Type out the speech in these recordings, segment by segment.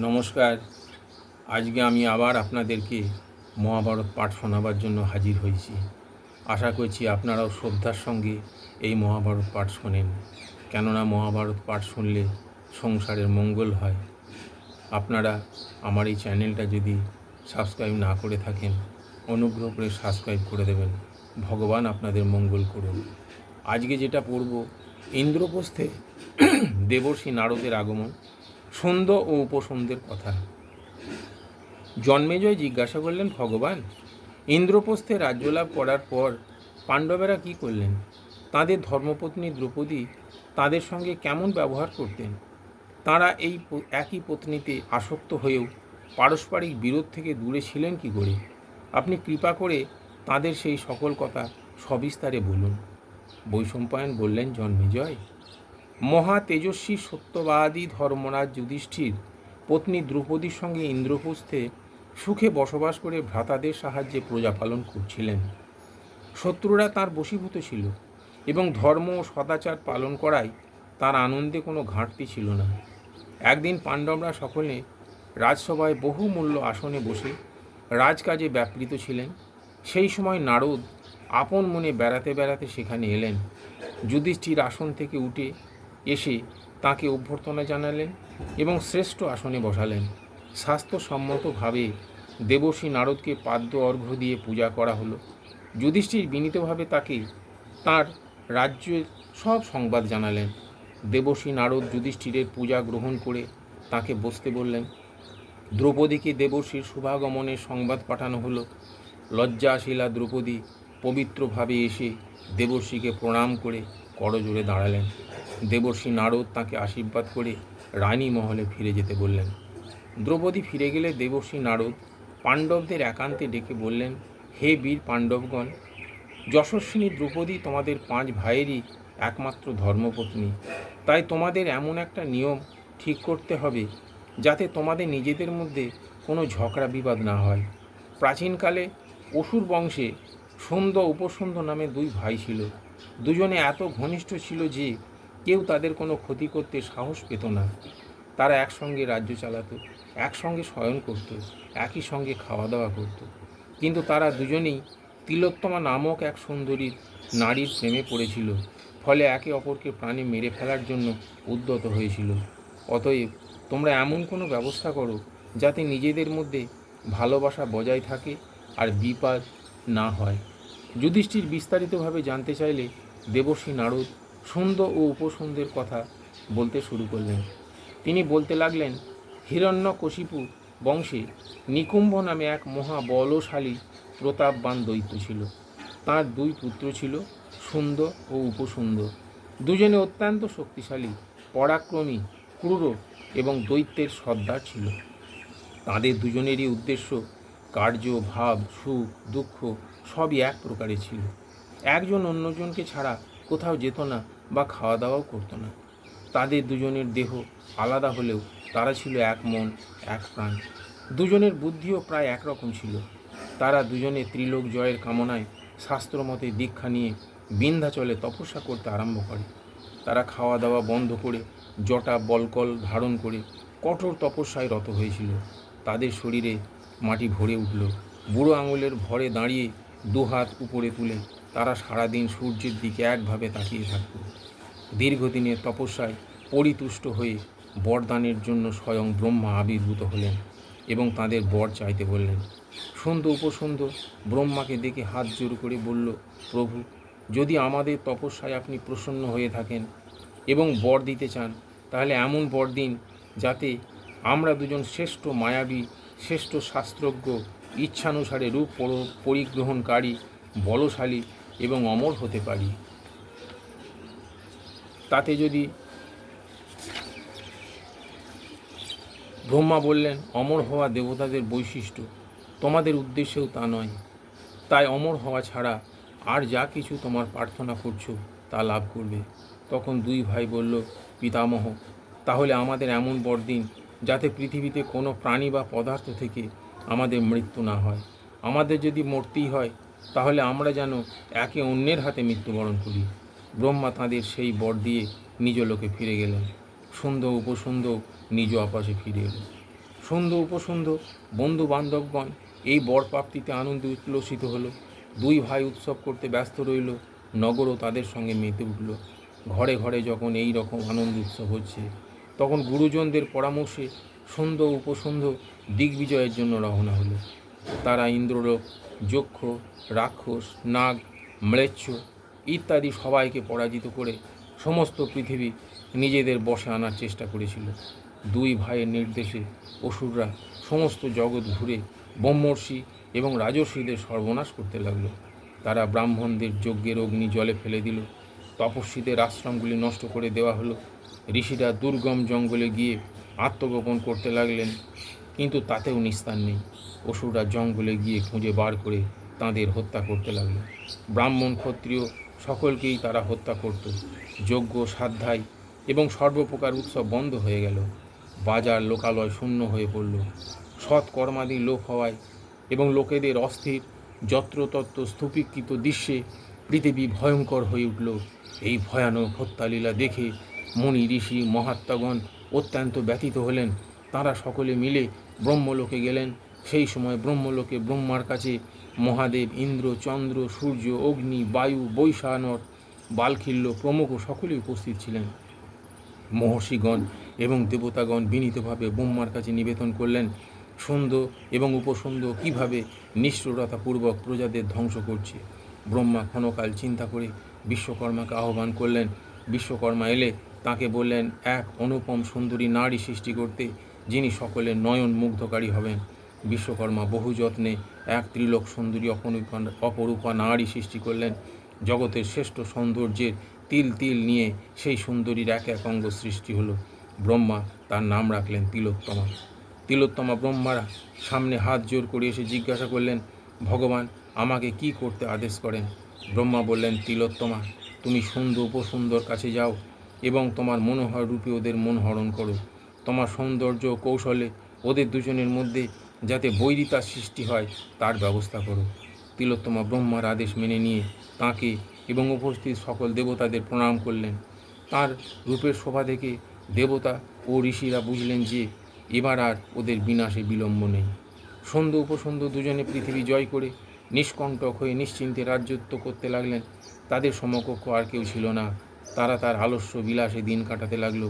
নমস্কার। আজকে আমি আবার আপনাদেরকে মহাভারত পাঠ শোনাবার জন্য হাজির হয়েছি। আশা করছি আপনারাও শ্রদ্ধার সঙ্গে এই মহাভারত পাঠ শোনেন। কেননা মহাভারত পাঠ শুনলে সংসারের মঙ্গল হয়। আপনারা আমার এই চ্যানেলটা যদি সাবস্ক্রাইব না করে থাকেন, অনুগ্রহ করে সাবস্ক্রাইব করে দেবেন। ভগবান আপনাদের মঙ্গল করুন। আজকে যেটা পড়ব, ইন্দ্রপ্রস্থে দেবর্ষী নারদের আগমন। সন্ধ্য ও উপসন্ধ্যের কথা। জন্মেজয় জিজ্ঞাসা করলেন, ভগবান, ইন্দ্রপ্রস্থে রাজ্যলাভ করার পর পাণ্ডবেরা কি করলেন? তাদের ধর্মপত্নী দ্রৌপদী তাদের সঙ্গে কেমন ব্যবহার করতেন? তারা এই একই পত্নীতে আসক্ত হয়েও পারস্পরিক বিরোধ থেকে দূরে ছিলেন কি করে? আপনি কৃপা করে তাদের সেই সকল কথা সবিস্তারে বলুন। বৈশম্পায়ন বললেন, জন্মেজয় মহা তেজস্বী সত্যবাদী ধর্মরাজ যুধিষ্ঠির পত্নী দ্রৌপদীর সঙ্গে ইন্দ্রপ্রস্থে সুখে বসবাস করে ভ্রাতাদের সাহায্যে প্রজা পালন করছিলেন। শত্রুরা তার বশীভূত ছিল এবং ধর্ম ও সদাচার পালন করায় তার আনন্দে কোনো ঘাটতি ছিল না। একদিন পাণ্ডবরা সকলে রাজসভায় বহুমূল্য আসনে বসে রাজকাজে ব্যাপৃত ছিলেন। সেই সময় নারদ আপন মনে বেড়াতে বেড়াতে সেখানে এলেন। যুধিষ্ঠির আসন থেকে উঠে এসে তাকে অভ্যর্থনা জানালেন এবং শ্রেষ্ঠ আসনে বসালেন। স্বাস্থ্যসম্মতভাবে দেবশ্রী নারদকে পাদ্য অর্ঘ্য দিয়ে পূজা করা হলো। যুধিষ্ঠির বিনীতভাবে তাকে তার রাজ্যের সব সংবাদ জানালেন। দেবশ্রী নারদ যুধিষ্ঠিরের পূজা গ্রহণ করে তাকে বসতে বললেন, দ্রৌপদীকে দেবশ্রীর শুভাগমনের সংবাদ পাঠানো হলো। লজ্জাশীলা দ্রৌপদী পবিত্রভাবে এসে দেবর্ষীকে প্রণাম করে করজোড়ে দাঁড়ালেন। দেবর্ষী নারদ তাকে আশীর্বাদ করে রানী মহলে ফিরে যেতে বললেন। দ্রৌপদী ফিরে গেলে দেবর্ষী নারদ পাণ্ডবদের একান্তে ডেকে বললেন, হে বীর পাণ্ডবগণ, যশস্বিনী দ্রৌপদী তোমাদের পাঁচ ভাইয়েরই একমাত্র ধর্মপত্নী। তাই তোমাদের এমন একটা নিয়ম ঠিক করতে হবে, যাতে তোমাদের নিজেদের মধ্যে কোনো ঝগড়া বিবাদ না হয়। প্রাচীনকালে অসুর বংশে সন্ধ্য উপসন্ধ্য নামে দুই ভাই ছিল। দুজনে এত ঘনিষ্ঠ ছিল যে কেউ তাদের কোনো ক্ষতি করতে সাহস পেত না। তারা একসঙ্গে রাজ্য চালাতো, একসঙ্গে শয়ন করত, একই সঙ্গে খাওয়া দাওয়া করত। কিন্তু তারা দুজনেই তিলোত্তমা নামক এক সুন্দরীর নারীর প্রেমে পড়েছিল, ফলে একে অপরকে প্রাণে মেরে ফেলার জন্য উদ্যত হয়েছিল। অতএব তোমরা এমন কোনো ব্যবস্থা করো যাতে নিজেদের মধ্যে ভালোবাসা বজায় থাকে আর বিপাদ না হয়। যুধিষ্ঠির বিস্তারিতভাবে জানতে চাইলে দেবশ্রী নারদ সুন্দর ও উপসন্দের কথা বলতে শুরু করলেন। তিনি বলতে লাগলেন, হিরণ্যকশিপু বংশে নিকুম্ভ নামে এক মহা বলশালী প্রতাপবান দৈত্য ছিল। তার দুই পুত্র ছিল সুন্দর ও উপসুন্দর দুজনে অত্যন্ত শক্তিশালী, পরাক্রমী, ক্রূর এবং দৈত্যের সর্দার ছিল। তাদের দুজনেরই উদ্দেশ্য কার্য, ভাব, সুখ, দুঃখ সবই এক প্রকারে ছিল। একজন অন্যজনকে ছাড়া কোথাও যেত না বা খাওয়া দাওয়াও করতো না। তাদের দুজনের দেহ আলাদা হলেও তারা ছিল এক মন, এক প্রাণ। দুজনের বুদ্ধিও প্রায় একরকম ছিল। তারা দুজনে ত্রিলোক জয়ের কামনায় শাস্ত্রমতে দীক্ষা নিয়ে বিন্ধ্যাচলে তপস্যা করতে আরম্ভ করে। তারা খাওয়া দাওয়া বন্ধ করে, জটা বলকল ধারণ করে কঠোর তপস্যায় রত হয়েছিল। তাদের শরীরে মাটি ভরে উঠল। বুড়ো আঙুলের ভরে দাঁড়িয়ে দুহাত উপরে তুলে তারা সারাদিন সূর্যের দিকে একভাবে তাকিয়ে থাকত। দীর্ঘদিনের তপস্যায় পরিতুষ্ট হয়ে বরদানের জন্য স্বয়ং ব্রহ্মা আবির্ভূত হলেন এবং তাদের বর চাইতে বললেন সন্ধ্য উপসন্ধ্য ব্রহ্মাকে দেখে হাত জোর করে বলল, প্রভু, যদি আমাদের তপস্যায় আপনি প্রসন্ন হয়ে থাকেন এবং বর দিতে চান, তাহলে এমন বর দিন যাতে আমরা দুজন শ্রেষ্ঠ মায়াবী, শ্রেষ্ঠ শাস্ত্রজ্ঞ ইচ্ছানুসারে রূপ পরিগ্রহণকারী, বলশালী এবং অমর হতে পারি। তাতে যদি ব্রহ্মা বললেন, অমর হওয়া দেবতাদের বৈশিষ্ট্য, তোমাদের উদ্দেশ্যেও তা নয়। তাই অমর হওয়া ছাড়া আর যা কিছু তোমার প্রার্থনা করছ, তা লাভ করবে। তখন দুই ভাই বলল, পিতামহ, তাহলে আমাদের এমন বড়দিন, যাতে পৃথিবীতে কোনো প্রাণী বা পদার্থ থেকে আমাদের মৃত্যু না হয়। আমাদের যদি মরতেই হয়, তাহলে আমরা যেন একে অন্যের হাতে মৃত্যুবরণ করি। ব্রহ্মা তাঁদের সেই বর দিয়ে নিজ লোকে ফিরে গেলেন। সুন্দর উপসুন্দর নিজ আপাশে ফিরে এলেন। সুন্দর উপসুন্দর বন্ধু বান্ধবগণ এই বর প্রাপ্তিতে আনন্দে উল্লসিত হলো। দুই ভাই উৎসব করতে ব্যস্ত রইল। নগরও তাদের সঙ্গে মেতে উঠল। ঘরে ঘরে যখন এই রকম আনন্দ উৎসব হচ্ছে, তখন গুরুজনদের পরামর্শে সুন্দর উপসুন্দর দিগ্বিজয়ের জন্য রওনা হলো। তারা ইন্দ্রলোক যক্ষ, রাক্ষস, নাগ, ম্লেচ্ছ ইত্যাদি সবাইকে পরাজিত করে সমস্ত পৃথিবী নিজেদের বশে আনার চেষ্টা করেছিল। দুই ভাইয়ের নির্দেশে অসুররা সমস্ত জগৎ ঘুরে ব্রহ্মর্ষি এবং রাজর্ষিদের সর্বনাশ করতে লাগল। তারা ব্রাহ্মণদের যজ্ঞের অগ্নি জলে ফেলে দিল। তপস্বীদের আশ্রমগুলি নষ্ট করে দেওয়া হলো। ঋষিরা দুর্গম জঙ্গলে গিয়ে আত্মগোপন করতে লাগলেন, কিন্তু তাতেও নিস্তার নেই। অসুররা জঙ্গলে গিয়ে খুঁজে বার করে তাদের হত্যা করতে লাগল। ব্রাহ্মণ ক্ষত্রিয় সকলকেই তারা হত্যা করত। যজ্ঞ, সাধ্যায় এবং সর্বপ্রকার উৎসব বন্ধ হয়ে গেল। বাজার, লোকালয় শূন্য হয়ে পড়ল। সৎ কর্মাদি লোপ হওয়ায় এবং লোকেদের অস্থির, যত্রতত্ত্ব স্তূপীকৃত দৃশ্যে পৃথিবী ভয়ঙ্কর হয়ে উঠল। এই ভয়ানক হত্যালীলা দেখে মুনি, ঋষি, মহাত্মাগণ অত্যন্ত ব্যথিত হলেন। তারা সকলে মিলে ব্রহ্মলোকে গেলেন। সেই সময় ব্রহ্মলোকে ব্রহ্মার কাছে মহাদেব, ইন্দ্র, চন্দ্র, সূর্য, অগ্নি, বায়ু বৈশানর বালখিল্য প্রমুখ সকলেই উপস্থিত ছিলেন। মহর্ষিগণ এবং দেবতাগণ বিনীতভাবে ব্রহ্মার কাছে নিবেদন করলেন, সুন্দর এবং উপসুন্দর কীভাবে নিষ্ঠুরতাপূর্বক প্রজাদের ধ্বংস করছে? ব্রহ্মা ক্ষণকাল চিন্তা করে বিশ্বকর্মাকে আহ্বান করলেন। বিশ্বকর্মা এলে তাকে বললেন, এক অনুপম সুন্দরী নারী সৃষ্টি করতে যিনি সকলের নয়ন মুগ্ধকারী হবেন। বিশ্বকর্মা বহু যত্নে এক ত্রিলোক সুন্দরী অপরূপা অপরূপা নারী সৃষ্টি করলেন। জগতের শ্রেষ্ঠ সৌন্দর্যের তিল তিল নিয়ে সেই সুন্দরীর এক এক অঙ্গ সৃষ্টি হলো। ব্রহ্মা তার নাম রাখলেন তিলোত্তমা। তিলোত্তমা ব্রহ্মারা সামনে হাত জোর করে এসে জিজ্ঞাসা করলেন, ভগবান, আমাকে কি করতে আদেশ করেন? ব্রহ্মা বললেন, তিলোত্তমা, তুমি সুন্দর উপসুন্দর কাছে যাও। এবং তোমার মনোহর রূপে ওদের মন হরণ করো। তোমার সৌন্দর্য কৌশলে ওদের দুজনের মধ্যে যাতে বৈরিতার সৃষ্টি হয়, তার ব্যবস্থা করো। তিলোত্তমা ব্রহ্মার আদেশ মেনে নিয়ে তাকে এবং উপস্থিত সকল দেবতাদের প্রণাম করলেন। তার রূপের শোভা দেখে দেবতা ও ঋষিরা বুঝলেন যে এবার আর ওদের বিনাশে বিলম্ব নেই। সন্ধ্যে উপসন্ধ্য দুজনে পৃথিবী জয় করে নিষ্কণ্টক হয়ে নিশ্চিন্তে রাজ্যত্ব করতে লাগলেন। তাদের সমকক্ষ আর কেউ ছিল না। তারা তার আলস্য বিলাসে দিন কাটাতে লাগল।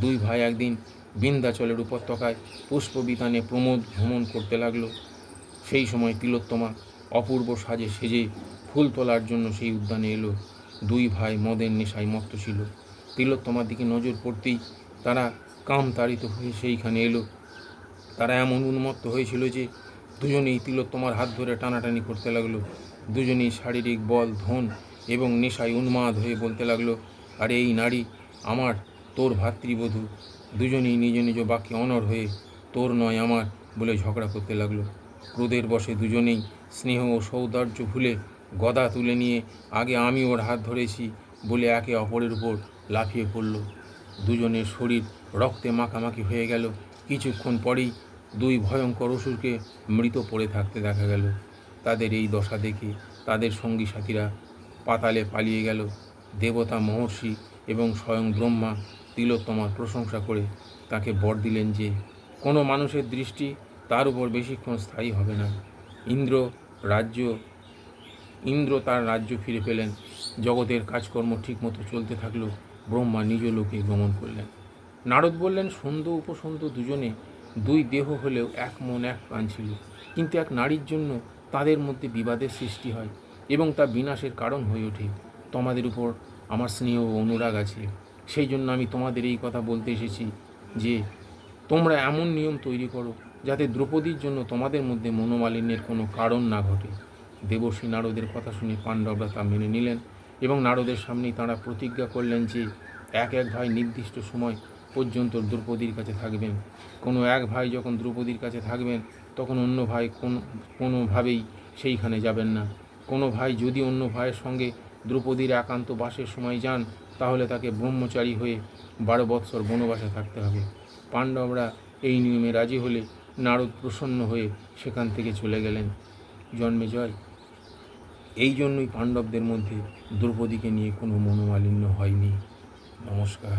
দুই ভাই একদিন বিন্ধ্যাচলের উপত্যকায় পুষ্পবিতানে প্রমোদ ভ্রমণ করতে লাগল। সেই সময় তিলোত্তমা অপূর্ব সাজে সেজে ফুল তোলার জন্য সেই উদ্যানে এলো। দুই ভাই মদের নেশায় মত্ত ছিল। তিলোত্তমার দিকে নজর পড়তেই তারা কাম তাড়িত হয়ে সেইখানে এলো। তারা এমন উন্মত্ত হয়েছিল যে দুজনেই তিলোত্তমার হাত ধরে টানাটানি করতে লাগল। দুজনেই শারীরিক বল, ধন এবং নেশায় উন্মাদ হয়ে বলতে লাগল, আরে এই নারী, আমার, তোর ভাতৃবধূ। দুজনেই নিজ নিজ বাক্যে অনর হয়ে, তোর নয় আমার বলে ঝগড়া করতে লাগল। ক্রোধের বসে দুজনেই স্নেহ ও সৌন্দর্য ভুলে গদা তুলে নিয়ে আগে আমি ওর হাত ধরেছি বলে একে অপরের উপর লাফিয়ে পড়ল। দুজনের শরীর রক্তে মাখামাখি হয়ে গেল। কিছুক্ষণ পরেই দুই ভয়ঙ্কর অসুরকে মৃত পড়ে থাকতে দেখা গেল। তাদের এই দশা দেখে তাদের সঙ্গী সাথীরা পাতালে পালিয়ে গেল। দেবতা, মহর্ষি এবং স্বয়ং ব্রহ্মা তিলোত্তমার প্রশংসা করে তাকে বর দিলেন যে, কোনো মানুষের দৃষ্টি তার উপর বেশিক্ষণ স্থায়ী হবে না। ইন্দ্র রাজ্য, ইন্দ্র তার রাজ্য ফিরে পেলেন। জগতের কাজকর্ম ঠিকমতো চলতে থাকল। ব্রহ্মা নিজ লোকে গমন করলেন। নারদ বললেন সুন্দর উপসুন্দর দুজনে দুই দেহ হলেও এক মন এক প্রাণ ছিল। কিন্তু এক নারীর জন্য তাদের মধ্যে বিবাদের সৃষ্টি হয়। এবং তা বিনাশের কারণ হয়ে ওঠে। তোমাদের উপর আমার স্নেহ ও অনুরাগ আছে। সেই জন্য আমি তোমাদের এই কথা বলতে এসেছি যে, তোমরা এমন নিয়ম তৈরি করো যাতে দ্রৌপদীর জন্য তোমাদের মধ্যে মনোমালিন্যের কোনো কারণ না ঘটে। দেবশ্রী নারদের কথা শুনে পাণ্ডবরা তা মেনে নিলেন এবং নারদের সামনেই তাঁরা প্রতিজ্ঞা করলেন যে, এক এক ভাই নির্দিষ্ট সময় পর্যন্ত দ্রৌপদীর কাছে থাকবেন। কোনো এক ভাই যখন দ্রৌপদীর কাছে থাকবেন, তখন অন্য ভাই কোন, কোনোভাবেই সেইখানে যাবেন না। কোনো ভাই যদি অন্য ভাইয়ের সঙ্গে দ্রৌপদীর একান্ত বাসের সময় যান, তাহলে তাকে ব্রহ্মচারী হয়ে বারো বৎসর বনবাসে থাকতে হবে। পাণ্ডবরা এই নিয়মে রাজি হলে নারদ প্রসন্ন হয়ে সেখান থেকে চলে গেলেন। জন্মে জয়। এই জন্যই পাণ্ডবদের মধ্যে দ্রৌপদীকে নিয়ে কোনো মনোমালিন্য হয়নি। নমস্কার।